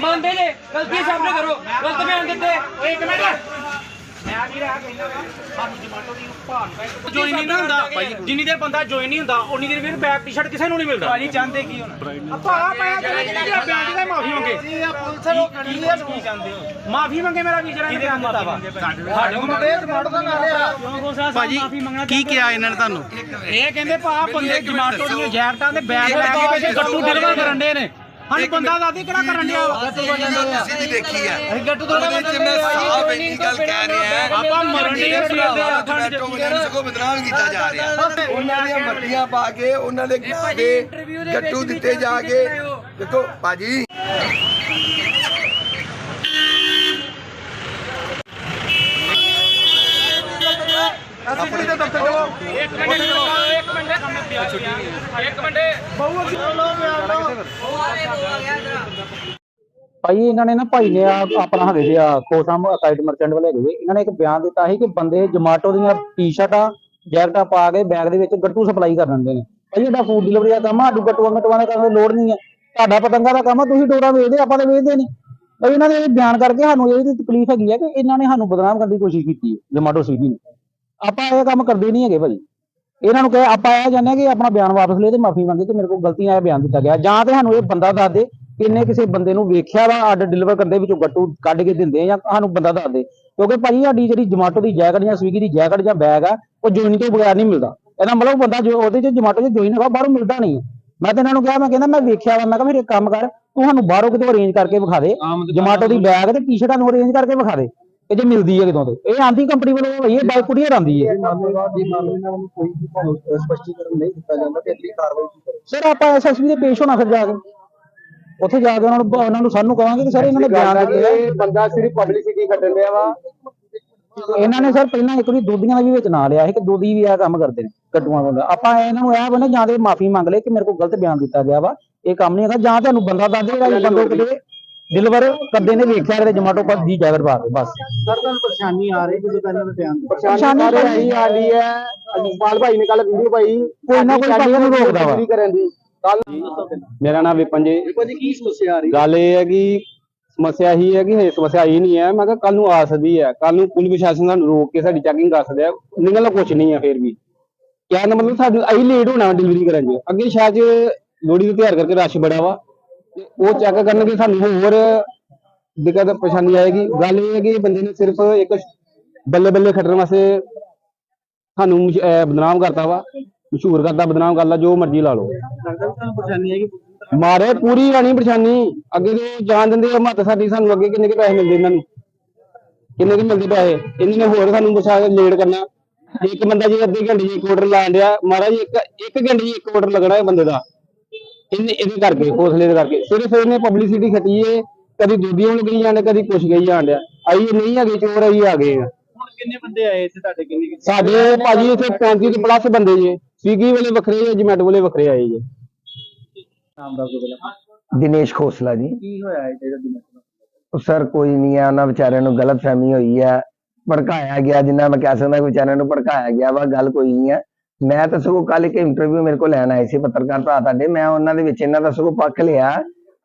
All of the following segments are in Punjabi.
ਮੰਨਦੇ ਜੇ ਗਲਤੀ ਸਾਹਮਣੇ ਕਰੋ। ਗਲਤ ਬਿਆਨ ਦਿੱਤੇ। ਇੱਕ ਮਿੰਟ। ਮੈਂ ਵੀ ਰਹਾ ਕਹਿੰਦਾ ਵਾ ਸਾਨੂੰ ਜਮਾਟੋ ਦੀ ਭਾਨ ਦਾ ਜੋਇਨ ਨਹੀਂ ਨਾ ਹੁੰਦਾ। ਜਿੰਨੀ ਦੇਰ ਬੰਦਾ ਜੋਇਨ ਨਹੀਂ ਹੁੰਦਾ ਉਨੀ ਦੇਰ ਵੀਰ ਬੈਕ ਟੀ-ਸ਼ਰਟ ਕਿਸੇ ਨੂੰ ਨਹੀਂ ਮਿਲਦਾ। ਭਾਜੀ ਚਾਹੁੰਦੇ ਕੀ ਹੁਣ? ਆਪਾਂ ਮੈਂ ਜਿਹੜਾ ਜਿਹੜਾ ਬਿਆਨ ਦਿੱਤਾ ਮਾਫੀ ਮੰਗੇ। ਜੀ ਆ ਪੁਲਿਸ ਨੂੰ ਕਲੀਅਰ ਕੀ ਚਾਹੁੰਦੇ ਹੋ? ਮਾਫੀ ਮੰਗੇ ਮੇਰਾ ਵੀਰ ਜਿਹੜਾ ਬਿਆਨ ਦਿੱਤਾ ਵਾ। ਸਾਡੇ ਕੋਲ ਮੰਗੇ ਜਮਾਟੋ ਦਾ ਨਾਲ ਆ। ਭਾਜੀ ਕੀ ਕਿਹਾ ਇਹਨਾਂ ਨੇ ਤੁਹਾਨੂੰ? ਇਹ ਕਹਿੰਦੇ ਭਾ ਬੰਦੇ ਜਮਾਟੋ ਦੀਆਂ ਜੈਕਟਾਂ ਦੇ ਬੈਗ ਲੈ ਕੇ ਪਿੱਛੇ ਗੱਟੂ ਡਿਲੀਵਰ ਕਰਨ ਦੇ ਨੇ। ਸਾਨੂੰ ਬੰਦਾ ਦਾਦੀ ਕਿਹੜਾ ਕਰਨ ਡਿਆ ਵਾ? ਤੁਸੀਂ ਵੀ ਦੇਖੀ ਹੈ ਅਸੀਂ ਗੱਟੂ ਥੋੜਾ ਉਹਦੇ ਚ ਮੈਂ ਸਾਫ਼ ਇੰਨੀ ਗੱਲ ਕਹਿ ਰਿਹਾ। ਆਪਾਂ ਮਰਨ ਦੀ ਸਵੇਰ ਦੇ ਠੰਡ ਜਮੈਟੋ ਵਾਲਿਆਂ ਨੂੰ ਸਗੋਂ ਬਦਨਾਮ ਕੀਤਾ ਜਾ ਰਿਹਾ। ਉਹਨਾਂ ਦੀਆਂ ਮੱਤੀਆਂ ਪਾ ਕੇ ਉਹਨਾਂ ਦੇ ਗਾਂ ਗੱਟੂ ਦਿੱਤੇ ਜਾ ਕੇ। ਦੇਖੋ ਭਾਜੀ। ਆਪਣੇ ਦੇ ਦਫ਼ਤਰ ਚਲੋ। ਇੱਕ ਮਿੰਟ ਇੱਕ ਮਿੰਟ। ਮਿੰਟ ਬਹੁ ਭਾਈ, ਇਹਨਾਂ ਨੇ ਨਾ ਭਾਈ ਨੇ ਆਪਣਾ ਹੈਗੇ ਜੀ ਆ ਕੋਸਮ ਅਕਾਈਡ ਮਰਚੈਂਟ ਵਾਲੇ ਹੈਗੇ ਇਹਨਾਂ ਨੇ ਇੱਕ ਬਿਆਨ ਦਿੱਤਾ ਸੀ ਕਿ ਬੰਦੇ ਜਮਾਟੋ ਦੀਆਂ ਟੀ-ਸ਼ਰਟਾਂ ਜੈਕਟਾਂ ਪਾ ਕੇ ਬੈਗ ਦੇ ਵਿੱਚ ਗੱਟੂ ਸਪਲਾਈ ਕਰ ਦਿੰਦੇ ਨੇ। ਭਾਈ ਇਹਦਾ ਫੂਡ ਡਿਲੀਵਰੀ ਦਾ ਕੰਮ ਆ ਸਾਡੂ ਗੱਟੂਆਂ ਗਟੂਆਂ ਦਾ ਕਰਨ ਦੀ ਲੋੜ ਨਹੀਂ ਹੈ ਤੁਹਾਡਾ ਪਤੰਗਾ ਦਾ ਕੰਮ ਆ, ਤੁਸੀਂ ਡੋਰਾ ਵੇਚਦੇ, ਆਪਾਂ ਤਾਂ ਵੇਚਦੇ ਨਹੀਂ। ਭਾਈ, ਇਹਨਾਂ ਨੇ ਇਹ ਬਿਆਨ ਕਰਕੇ ਸਾਨੂੰ ਇਹਦੀ ਤਕਲੀਫ ਹੈਗੀ ਹੈ ਕਿ ਇਹਨਾਂ ਨੇ ਸਾਨੂੰ ਬਦਨਾਮ ਕਰਨ ਦੀ ਕੋਸ਼ਿਸ਼ ਕੀਤੀ ਹੈ, ਜਮਾਟੋ ਸਵੀਗੀ ਨੇ। ਆਪਾਂ ਇਹ ਕੰਮ ਕਰਦੇ ਨਹੀਂ ਹੈਗੇ ਭਾਜੀ ਇਹਨਾਂ ਨੂੰ ਕਹੇ ਆਪਾਂ ਇਹ ਹਾਂ ਕਿ ਆਪਣਾ ਬਿਆਨ ਵਾਪਸ ਲੈ ਤੇ ਮਾਫੀ ਮੰਗੇ ਕਿ ਮੇਰੇ ਕੋਲ ਗਲਤੀਆਂ ਇਹ ਬਿਆਨ ਦਿੱਤਾ ਗਿਆ। ਜਾਂ ਤੇ ਸਾਨੂੰ ਇਹ ਬੰਦਾ ਦੱਸ ਦੇ ਕਿ ਇਹਨੇ ਕਿਸੇ ਬੰਦੇ ਨੂੰ ਵੇਖਿਆ ਵਾ ਆਰਡਰ ਡਿਲੀਵਰ ਕਰਦੇ ਵਿੱਚੋਂ ਗੱਟੂ ਕੱਢ ਕੇ ਦਿੰਦੇ ਆ ਜਾਂ ਸਾਨੂੰ ਬੰਦਾ ਦੱਸ ਦੇ। ਕਿਉਂਕਿ ਭਾਜੀ ਸਾਡੀ ਜਿਹੜੀ ਜਮਾਟੋ ਦੀ ਜੈਕਟ ਜਾਂ ਸਵੀਗੀ ਦੀ ਜੈਕਟ ਜਾਂ ਬੈਗ ਆ ਉਹ ਜੁਆਇਨ ਤੋਂ ਬਗੈਰ ਨਹੀਂ ਮਿਲਦਾ। ਇਹਦਾ ਮਤਲਬ ਬੰਦਾ ਜੋ ਉਹਦੇ ਚ ਜਮਾਟੋ ਚ ਜੁਆਇਨ ਹੈਗਾ ਬਾਹਰੋਂ ਮਿਲਦਾ ਨਹੀਂ। ਮੈਂ ਤੇ ਇਹਨਾਂ ਨੂੰ ਕਿਹਾ ਮੈਂ ਕਹਿੰਦਾ ਮੈਂ ਵੇਖਿਆ ਵਾ ਮੈਂ ਕਿਹਾ ਫਿਰ ਇੱਕ ਕੰਮ ਕਰ ਤੂੰ ਸਾਨੂੰ ਬਾਹਰੋਂ ਕਿਤੋਂ ਅਰੇਂਜ ਕਰਕੇ ਵਿਖਾ ਦੇ। ਜਮਾਟੋ ਦੀ ਬੈਗ ਤੇ ਟੀ-ਸ਼ਰਟਾਂ ਨੂੰ ਅਰੇਂਜ ਕਰਕੇ ਵਿਖਾ ਦੇ। ਕਿ ਜੇ ਮਿਲਦੀ ਹੈ ਕਿਤੋਂ ਤੇ? ਇਹ ਆਂਦੀ ਕੰਪਨੀ ਵੱਲੋਂ ਭਈ ਇਹ ਬਾਈਕ ਕੁੜੀਆਂ ਆਂਦੀ ਹੈ। ਸਪਸ਼ਟੀਕਰਨ ਨਹੀਂ ਦਿੱਤਾ ਜਾਂਦਾ ਤੇ ਅਗਲੀ ਕਾਰਵਾਈ ਸਰ ਆਪਾਂ ਐਸਐਸਪੀ ਦੇ ਪੇਸ਼ ਹੋਣਾ ਫਿਰ ਜਾ ਕੇ। ਉੱਥੇ ਜਾ ਕੇ ਉਹਨਾਂ ਨੂੰ ਉਹਨਾਂ ਨੂੰ ਸਾਨੂੰ ਕਵਾਂਗੇ ਕਿ ਸਰ ਇਹਨਾਂ ਨੇ ਬਿਆਨ ਦਿੱਤੇ। ਆ ਬੰਦਾ ਸਿਰਫ ਪਬਲਿਸਿਟੀ ਕੱਢਣ ਰਿਹਾ ਵਾ। ਇਹਨਾਂ ਨੇ ਸਰ ਪਹਿਲਾਂ ਇੱਕ ਵਾਰੀ ਦੋਧੀਆਂ ਦਾ ਵੀ ਵਿੱਚ ਨਾਂ ਲਿਆ ਸੀ ਕਿ ਦੋਧੀ ਵੀ ਇਹ ਕੰਮ ਕਰਦੇ ਨੇ ਕੱਟੂਆਂ ਦਾ। ਆਪਾਂ ਇਹਨਾਂ ਨੂੰ ਇਹ ਬਣੇ ਜਾਂ ਤੇ ਮਾਫੀ ਮੰਗ ਲੈ ਕਿ ਮੇਰੇ ਕੋਲ ਗਲਤ ਬਿਆਨ ਦਿੱਤਾ ਗਿਆ ਵਾ। ਇਹ ਕੰਮ ਨਹੀਂ ਹੈਗਾ ਜਾਂ ਤੁਹਾਨੂੰ ਬੰਦਾ ਦੱਸ ਦੇਗਾ ਇਹ ਬੰਦੇ ਕਿਤੇ ਡਿਲੀਵਰ ਕਰਦੇ ਨੇ ਵੇਖਿਆ ਕਿਤੇ ਜਮਾਟੋ ਪਰ ਦੀ ਜੈਕਟ ਪਾ ਬਸ। ਸਰ ਤੁਹਾਨੂੰ ਪਰੇਸ਼ਾਨੀ ਆ ਰਹੀ ਜਦੋਂ ਪਹਿਲਾਂ ਬਿਆਨ ਪਰੇਸ਼ਾਨੀ ਆ ਰਹੀ ਆ ਰਹੀ ਹੈ। ਅਜੀਪਾਲ ਭਾਈ ਨੇ ਕੱਲ ਵੀਡੀਓ ਪਾਈ। ਕੋਈ ਨਾ ਕੋਈ ਪਾਰਟੀ ਨੂੰ ਰੋਕਦਾ ਵਾ। ਕਰਨ ਦੀ। ਕੱਲ ਮੇਰਾ ਨਾਮ ਵਿਪਨ ਜੀ। ਭਾਜੀ ਕੀ ਸਮੱਸਿਆ ਆ ਰਹੀ? ਗੱਲ ਇਹ ਹੈ ਕਿ ਸਮੱਸਿਆ ਹੀ ਹੈ ਕਿ ਇਹ ਸਮੱਸਿਆ ਆਈ ਨਹੀਂ ਹੈ। ਮੈਂ ਕਿਹਾ ਕੱਲ ਨੂੰ ਆ ਸਕਦੀ ਹੈ। ਕੱਲ ਨੂੰ ਪੁਲਿਸ ਪ੍ਰਸ਼ਾਸਨ ਸਾਨੂੰ ਰੋਕ ਕੇ ਸਾਡੀ ਚੈਕਿੰਗ ਕਰ ਸਕਦਾ ਹੈ ਨਿਕਲਣਾ ਕੁਝ ਨਹੀਂ ਹੈ ਫੇਰ ਵੀ। ਕਹਿਣ ਦਾ ਮਤਲਬ ਸਾਡੀ ਅਸੀਂ ਲੇਟ ਹੋਣਾ ਡਿਲੀਵਰੀ ਕਰਨ 'ਚ। ਅੱਗੇ ਸ਼ਾਇਦ ਲੋੜੀ ਦੇ ਤਿਆਰ ਕਰਕੇ ਰਸ਼ ਬੜਾ ਵਾ। ਤੇ ਉਹ ਚੈੱਕ ਕਰਨਗੇ ਸਾਨੂੰ ਹੋਰ ਦਿੱਕਤ ਪਰੇਸ਼ਾਨੀ ਆਏਗੀ। ਗੱਲ ਇਹ ਹੈ ਕਿ ਬੰਦੇ ਨੇ ਸਿਰਫ ਇੱਕ ਬੱਲੇ ਬੱਲੇ ਖੱਟਣ ਵਾਸਤੇ ਸਾਨੂੰ ਮਸ਼- ਅਹ ਬਦਨਾਮ ਕਰਤਾ ਵਾ। ਮਸ਼ਹੂਰ ਕਰਤਾ, ਬਦਨਾਮ ਕਰਦਾ ਜੋ ਮਰਜ਼ੀ ਲਾ ਲਓ। ਤੁਹਾਨੂੰ ਪਰੇਸ਼ਾਨੀ ਆਏਗੀ ਮਾਰੇ, ਪੂਰੀ ਰਾਣੀ ਪਰੇਸ਼ਾਨੀ। ਅੱਗੇ ਤੇ ਜਾਣ ਦਿੰਦੇ ਆ ਮੱਤ ਸਾਡੀ, ਸਾਨੂੰ ਅੱਗੇ ਕਿੰਨੇ ਕੁ ਪੈਸੇ ਮਿਲਦੇ ਇਹਨਾਂ ਨੂੰ? ਕਿੰਨੇ ਕੁ ਮਿਲਦੇ ਪੈਸੇ? ਇਹਨਾਂ ਨੇ ਹੋਰ ਸਾਨੂੰ ਬਚਾ ਲੇਟ ਕਰਨਾ। ਇੱਕ ਬੰਦਾ ਜੀ ਅੱਧੇ ਘੰਟੇ 'ਚ ਇੱਕ ਆਰਡਰ ਲਾਣ ਡਿਆ, ਮਹਾਰਾਜ, ਇੱਕ ਇੱਕ ਘੰਟੇ 'ਚ ਇੱਕ ਆਰਡਰ ਲੱਗਣਾ ਹੈ ਬੰਦੇ ਦਾ। ਇਹਨੇ ਇਹਦੇ ਕਰਕੇ ਹੌਸਲੇ ਦੇ ਕਰਕੇ। ਸਿਰਫ ਇਹਨੇ ਪਬਲਿਸਿਟੀ ਖੱਟੀ ਏ ਕਦੀ ਦੂਜੀਆਂ ਨੂੰ ਗਈ ਜਾਂਦੇ ਕਦੀ ਕੁਛ ਗਈ ਡਿਆ। ਆਈ ਨਹੀਂ ਹੈਗੇ ਚੋਰ ਆਈ ਆ ਗਏ ਆ। ਹੁਣ ਕਿੰਨੇ ਬੰਦੇ ਆਏ ਇੱਥੇ ਤੁਹਾਡੇ ਕਿੰਨੇ ਸਾਡੇ ਭਾਜੀ ਇੱਥੇ 35 ਤੋਂ ਪਲੱਸ ਬੰਦੇ ਜੇ ਸਵੀਗੀ ਵਾਲੇ ਵੱਖਰੇ ਆ ਜਮੈਟੋ ਵਾਲੇ ਵੱਖਰੇ ਆਏ ਜੇ। ਨਾਮ ਦਾ ਕੋਈ ਦਿਨੇਸ਼ ਖੋਸਲਾ ਜੀ। ਕੀ ਹੋਇਆ ਜਿਹੜਾ ਦਿਨ ਉਹ ਸਰ ਕੋਈ ਨਹੀਂ ਹੈ ਉਹਨਾਂ ਵਿਚਾਰਿਆਂ ਨੂੰ ਗਲਤ ਫਹਿਮੀ ਹੋਈ ਹੈ ਭੜਕਾਇਆ ਗਿਆ ਜਿੰਨਾ ਮੈਂ ਕਹਿ ਸਕਦਾ ਵਿਚਾਰਿਆਂ ਨੂੰ ਭੜਕਾਇਆ ਗਿਆ ਵਾ ਗੱਲ ਕੋਈ ਨਹੀਂ ਹੈ ਮੈਂ ਤਾਂ ਸਗੋਂ ਕੱਲ ਇੱਕ ਇੰਟਰਵਿਊ ਮੇਰੇ ਕੋਲ ਲੈਣ ਆਏ ਸੀ ਪੱਤਰਕਾਰ ਭਰਾ ਤੁਹਾਡੇ, ਮੈਂ ਉਹਨਾਂ ਦੇ ਵਿੱਚ ਇਹਨਾਂ ਦਾ ਸਗੋਂ ਪੱਖ ਲਿਆ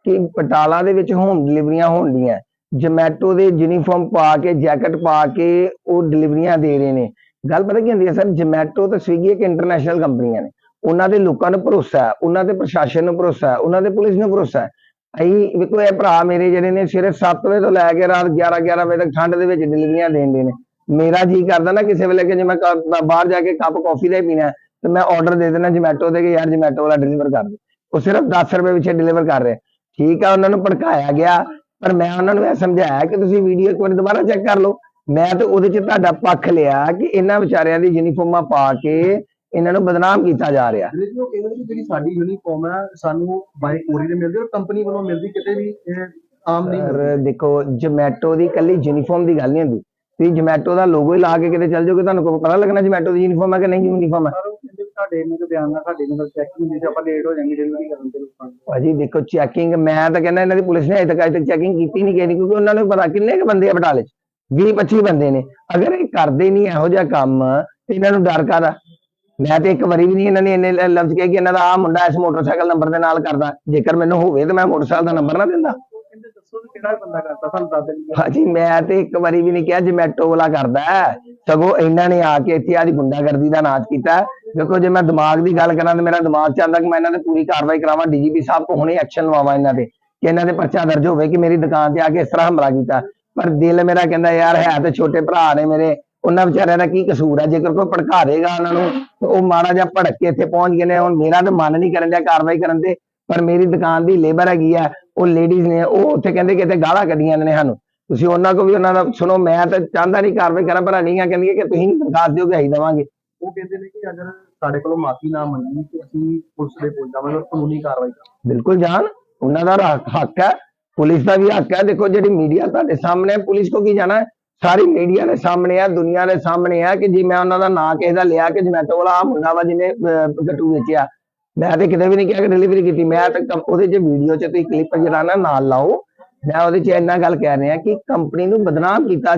ਕਿ ਪਟਾਲਾ ਦੇ ਵਿੱਚ ਹੋਮ ਡਿਲੀਵਰੀਆਂ ਹੋਣਡੀਆਂ ਜਮੈਟੋ ਦੇ ਯੂਨੀਫਾਰਮ ਪਾ ਕੇ ਜੈਕਟ ਪਾ ਕੇ ਉਹ ਡਿਲੀਵਰੀਆਂ ਦੇ ਰਹੇ ਨੇ। ਗੱਲ ਪਤਾ ਕੀ ਹੁੰਦੀ ਹੈ ਸਰ ਜਮੈਟੋ ਤੇ ਸਵੀਗੀ ਇੱਕ ਇੰਟਰਨੈਸ਼ਨਲ ਕੰਪਨੀਆਂ ਨੇ। ਉਹਨਾਂ ਦੇ ਲੋਕਾਂ ਨੂੰ ਭਰੋਸਾ ਹੈ, ਉਹਨਾਂ ਦੇ ਪ੍ਰਸ਼ਾਸਨ ਨੂੰ ਭਰੋਸਾ ਹੈ, ਉਹਨਾਂ ਦੇ ਪੁਲਿਸ ਨੂੰ ਭਰੋਸਾ ਹੈ। ਅਸੀਂ ਵੇਖੋ ਇਹ ਭਰਾ ਮੇਰੇ ਜਿਹੜੇ ਨੇ ਸਵੇਰੇ 7 ਵਜੇ ਤੋਂ ਲੈ ਕੇ ਰਾਤ 11 11 ਵਜੇ ਤੱਕ ਠੰਡ ਦੇ ਵਿੱਚ ਡਿਲੀਵਰੀਆਂ ਦੇਣਦੇ ਨੇ। ਮੇਰਾ ਜੀ ਕਰਦਾ ਨਾ ਕਿਸੇ ਵੇਲੇ ਕਿ ਜੇ ਮੈਂ ਬਾਹਰ ਜਾ ਕੇ ਕੱਪ ਕਾਫੀ ਦਾ ਹੀ ਪੀਣਾ ਤੇ ਮੈਂ ਆਰਡਰ ਦੇ ਦੇਣਾ ਜਮੈਟੋ ਤੇ ਕਿ ਯਾਰ ਜਮੈਟੋ ਵਾਲਾ ਡਿਲੀਵਰ ਕਰ ਦੇ। ਉਹ ਸਿਰਫ 10 ਰੁਪਏ ਵਿੱਚ ਡਿਲੀਵਰ ਕਰ ਰਿਹਾ ਠੀਕ ਆ ਉਹਨਾਂ ਨੂੰ ਭੜਕਾਇਆ ਗਿਆ ਪਰ ਮੈਂ ਉਹਨਾਂ ਨੂੰ ਇਹ ਸਮਝਾਇਆ ਕਿ ਤੁਸੀਂ ਵੀਡੀਓ ਇੱਕ ਵਾਰ ਦੁਬਾਰਾ ਚੈੱਕ ਕਰ ਲਓ। ਮੈਂ ਤੇ ਉਹਦੇ 'ਚ ਤੁਹਾਡਾ ਪੱਖ ਲਿਆ ਕਿ ਇਹਨਾਂ ਵਿਚਾਰਿਆਂ ਦੀ ਯੂਨੀਫਾਰਮਾਂ ਪਾ ਕੇ ਇਹਨਾਂ ਨੂੰ ਬਦਨਾਮ ਕੀਤਾ ਜਾ ਰਿਹਾ ਜਿਹੜੇ ਉਹ ਕਹਿੰਦੇ ਕਿ ਜਿਹੜੀ ਸਾਡੀ ਯੂਨੀਫਾਰਮ ਹੈ ਸਾਨੂੰ ਬਾਈ ਕੋਰੀਅਰ ਮਿਲਦੀ ਔਰ ਕੰਪਨੀ ਵੱਲੋਂ ਮਿਲਦੀ ਕਿਤੇ ਵੀ ਇਹ ਆਮ ਨਹੀਂ ਮਿਲਦੀ। ਸਰ ਦੇਖੋ ਜਮੈਟੋ ਦੀ ਕੱਲੀ ਯੂਨੀਫਾਰਮ ਦੀ ਗੱਲ ਨਹੀਂ ਹੁੰਦੀ। ਤੁਸੀਂ ਜਮੈਟੋ ਦਾ ਲੋਗੋ ਹੀ ਲਾ ਕੇ ਕਿਤੇ ਚੱਲ ਜਾਓਗੇ ਤੁਹਾਨੂੰ ਕੋਈ ਪਤਾ ਲੱਗਣਾ ਜਮੈਟੋ ਦੀ ਯੂਨੀਫਾਰਮ ਹੈ ਕਿ ਨਹੀਂ ਯੂਨੀਫਾਰਮ ਹੈ? ਪਰ ਉਹ ਕਹਿੰਦੇ ਵੀ ਤੁਹਾਡੇ ਇਹਨਾਂ ਦੇ ਬਿਆਨ ਨਾਲ ਸਾਡੇ ਨਾਲ ਚੈਕਿੰਗ ਹੁੰਦੀ ਸੀ ਆਪਾਂ ਲੇਟ ਹੋ ਜਾਵਾਂਗੇ ਡਿਲੀਵਰੀ ਕਰਨ ਤੇ ਲੋਕਾਂ ਨੂੰ। ਭਾਜੀ ਦੇਖੋ ਚੈਕਿੰਗ ਮੈਂ ਤਾਂ ਕਹਿੰਦਾ ਇਹਨਾਂ ਦੀ ਪੁਲਿਸ ਨੇ ਅਜੇ ਤੱਕ ਅਜੇ ਤੱਕ ਚੈਕਿੰਗ ਕੀਤੀ ਨਹੀਂ ਕਿਹਦੀ ਕਿਉਂਕਿ ਉਹਨਾਂ ਨੂੰ ਪਤਾ ਕਿੰਨੇ ਕੁ ਬੰਦੇ ਆ ਬਟਾਲੇ 'ਚ 20 25 ਬੰਦੇ ਨੇ। ਅਗਰ ਇਹ ਕਰਦੇ ਨਹੀਂ ਇਹੋ ਜਿਹਾ ਕੰਮ ਤੇ ਇਹਨਾਂ ਨੂੰ ਡਰ ਕਾਹਦਾ? ਮੈਂ ਤੇ ਇੱਕ ਵਾਰੀ ਵੀ ਨਹੀਂ ਇਹਨਾਂ ਨੇ ਇੰਨੇ ਲਫ਼ਜ਼ ਕਿਹਾ ਕਿ ਇਹਨਾਂ ਦਾ ਆ ਮੁੰਡਾ ਇਸ ਮੋਟਰਸਾਈਕਲ ਨੰਬਰ ਦੇ ਨਾਲ ਕਰਦਾ ਜੇਕਰ ਮੈਨੂੰ ਹੋਵੇ ਤਾਂ ਮੈਂ ਮੋਟਰਸਾਈਕਲ ਦਾ ਨੰਬਰ ਨਾ ਦਿੰਦਾ। ਕਿਹੜਾ ਬੰਦਾ ਕਰਦਾ? ਸਾਨੂੰ ਦੱਸ ਦੇਣ ਭਾਜੀ, ਮੈਂ ਤੇ ਇੱਕ ਵਾਰੀ ਵੀ ਨਹੀਂ ਕਿਹਾ ਜਮੈਟੋ ਵਾਲਾ ਕਰਦਾ ਸਗੋਂ ਇਹਨਾਂ ਨੇ ਆ ਕੇ ਇੱਥੇ ਆਦੀ ਗੁੰਡਾਗਰਦੀ ਦਾ ਨਾਚ ਕੀਤਾ ਦੇਖੋ, ਜੇ ਮੈਂ ਦਿਮਾਗ ਦੀ ਗੱਲ ਕਰਾਂ ਤੇ ਮੇਰਾ ਦਿਮਾਗ ਚ ਕਿ ਮੈਂ ਇਹਨਾਂ ਤੇ ਪੂਰੀ ਕਾਰਵਾਈ ਕਰਾਵਾਂ, ਡੀਜੀਪੀ ਸਾਹਿਬ ਤੋਂ ਹੁਣੇ ਐਕਸ਼ਨ ਲਵਾਵਾਂ ਇਹਨਾਂ ਤੇ, ਕਿ ਇਹਨਾਂ ਦੇ ਪਰਚਾ ਦਰਜ ਹੋਵੇ ਕਿ ਮੇਰੀ ਦੁਕਾਨ ਤੇ ਆ ਕੇ ਇਸ ਤਰ੍ਹਾਂ ਹਮਲਾ ਕੀਤਾ। ਪਰ ਦਿਲ ਮੇਰਾ ਕਹਿੰਦਾ, ਯਾਰ, ਹੈ ਤੇ ਛੋਟੇ ਭਰਾ ਨੇ ਮੇਰੇ, ਉਹਨਾਂ ਵਿਚਾਰਿਆਂ ਦਾ ਕੀ ਕਸੂਰ ਹੈ? ਜੇਕਰ ਕੋਈ ਭੜਕਾ ਦੇਗਾ ਉਹਨਾਂ ਨੂੰ, ਤੇ ਉਹ ਮਾੜਾ ਜਿਹਾ ਭੜਕ ਕੇ ਇੱਥੇ ਪਹੁੰਚ ਗਏ ਨੇ, ਹੁਣ ਮੇਰਾ ਤਾਂ ਮਨ ਨਹੀਂ ਕਰਨ ਡਿਆ ਕਾਰਵਾਈ ਕਰਨ ਤੇ, ਪਰ ਮੇਰੀ ਦੁਕਾਨ ਦੀ ਲੇਬਰ ਹੈਗੀ ਆ ਉਹ ਲੇਡੀਜ਼ ਨੇ ਉਹ ਉੱਥੇ ਕਹਿੰਦੇ ਕਿ ਇੱਥੇ ਗਾਲਾਂ ਕੱਢੀਆਂ ਇਹਨਾਂ ਨੇ ਸਾਨੂੰ। ਤੁਸੀਂ ਉਹਨਾਂ ਕੋ ਵੀ ਉਹਨਾਂ ਦਾ ਸੁਣੋ ਮੈਂ ਤਾਂ ਚਾਹੁੰਦਾ ਨਹੀਂ ਕਾਰਵਾਈ ਕਰਾਂ ਪਰ ਅਨੀਆਂ ਕਹਿੰਦੀਆਂ ਕਿ ਤੁਸੀਂ ਦਰਖਾਸਤ ਦਿਓ ਕਿ ਅਸੀਂ ਦੇਵਾਂਗੇ। ਉਹ ਕਹਿੰਦੇ ਨੇ ਕਿ ਅਗਰ ਸਾਡੇ ਕੋਲੋਂ ਮਾਫੀ ਨਾ ਮੰਗੀ ਤੇ ਅਸੀਂ ਪੁਲਿਸ ਦੇ ਕੋਲ ਜਾਵਾਂਗੇ ਕਾਨੂੰਨੀ ਕਾਰਵਾਈ ਕਰਾਂਗੇ। ਬਿਲਕੁਲ ਜਾਣ ਉਹਨਾਂ ਦਾ ਹੱਕ- ਹੈ ਪੁਲਿਸ ਦਾ ਵੀ ਹੱਕ ਹੈ। ਦੇਖੋ ਜਿਹੜੀ ਮੀਡੀਆ ਤੁਹਾਡੇ ਸਾਹਮਣੇ ਹੈ ਪੁਲਿਸ ਕੋ ਕੀ ਜਾਣਾ ਸਾਰੀ ਮੀਡੀਆ ਦੇ ਸਾਹਮਣੇ ਹੈ ਦੁਨੀਆ ਦੇ ਸਾਹਮਣੇ ਹੈ ਕਿ ਜੇ ਮੈਂ ਉਹਨਾਂ ਦਾ ਨਾਂ ਕਿਸੇ ਦਾ ਲਿਆ ਕਿ ਜਮੈਟੋ ਵਾਲਾ ਆਹ ਮੁੰਡਾ ਵਾ ਜਿਹਨੇ ਗੱਟੂ ਵੇਚਿਆ। ਮੈਂ ਤੇ ਕਿਤੇ ਵੀ ਨਹੀਂ ਕਿਹਾ ਕਿ ਡਿਲੀਵਰੀ ਕੀਤੀ, ਮੈਂ ਤਾਂ ਉਹਦੇ ਚ ਵੀਡੀਓ ਚ ਤੁਸੀਂ ਕਲਿੱਪ ਜਿਹੜਾ ਨਾ ਨਾਲ ਲਾਓ। ਮੈਂ ਉਹਦੇ ਚ ਇੰਨਾ ਗੱਲ ਕਹਿ ਰਿਹਾ ਕਿ ਕੰਪਨੀ ਨੂੰ ਬਦਨਾਮ ਕੀਤਾ ਜਾ